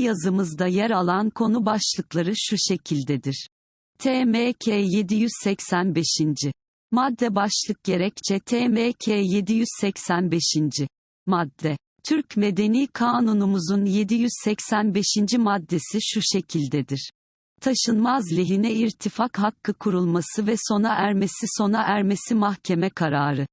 yazımızda yer alan konu başlıkları şu şekildedir. TMK 785. Madde başlık gerekçe TMK 785. Madde. Türk Medeni Kanunumuzun 785. maddesi şu şekildedir. Taşınmaz lehine irtifak hakkı kurulması ve sona ermesi sona ermesi mahkeme kararı.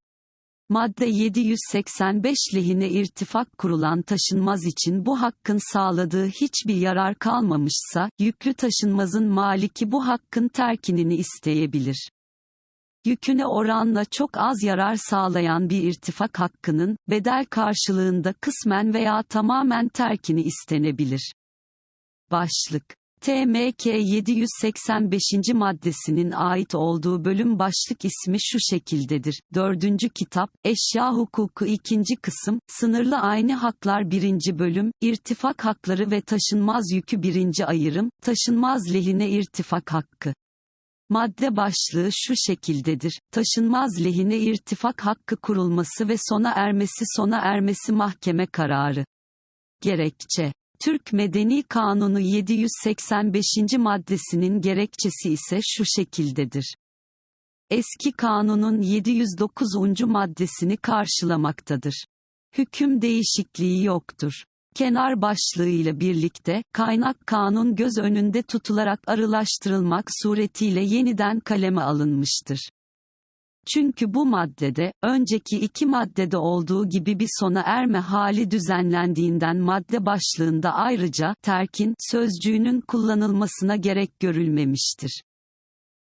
Madde 785 lehine irtifak kurulan taşınmaz için bu hakkın sağladığı hiçbir yarar kalmamışsa, yüklü taşınmazın maliki bu hakkın terkinini isteyebilir. Yüküne oranla çok az yarar sağlayan bir irtifak hakkının, bedel karşılığında kısmen veya tamamen terkini istenebilir. Başlık TMK 785. maddesinin ait olduğu bölüm başlık ismi şu şekildedir. Dördüncü kitap, Eşya Hukuku ikinci kısım, Sınırlı Aynı Haklar birinci bölüm, İrtifak Hakları ve Taşınmaz Yükü birinci ayırım, Taşınmaz Lehine irtifak Hakkı. Madde başlığı şu şekildedir. Taşınmaz lehine irtifak hakkı kurulması ve sona ermesi sona ermesi mahkeme kararı. Gerekçe Türk Medeni Kanunu 785. maddesinin gerekçesi ise şu şekildedir. Eski kanunun 709. maddesini karşılamaktadır. Hüküm değişikliği yoktur. Kenar başlığıyla birlikte, kaynak kanun göz önünde tutularak arılaştırılmak suretiyle yeniden kaleme alınmıştır. Çünkü bu maddede, önceki iki maddede olduğu gibi bir sona erme hali düzenlendiğinden madde başlığında ayrıca, terkin, sözcüğünün kullanılmasına gerek görülmemiştir.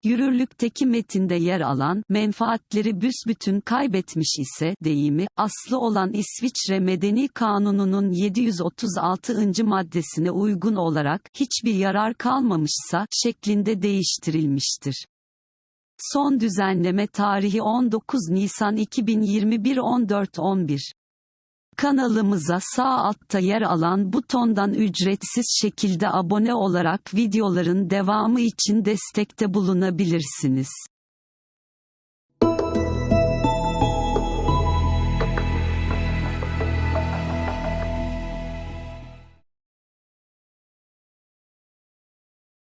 Yürürlükteki metinde yer alan, menfaatleri büsbütün kaybetmiş ise, deyimi, aslı olan İsviçre Medeni Kanunu'nun 736. maddesine uygun olarak, hiçbir yarar kalmamışsa, şeklinde değiştirilmiştir. Son düzenleme tarihi 19 Nisan 2021 14-11. Kanalımıza sağ altta yer alan butondan ücretsiz şekilde abone olarak videoların devamı için destekte bulunabilirsiniz.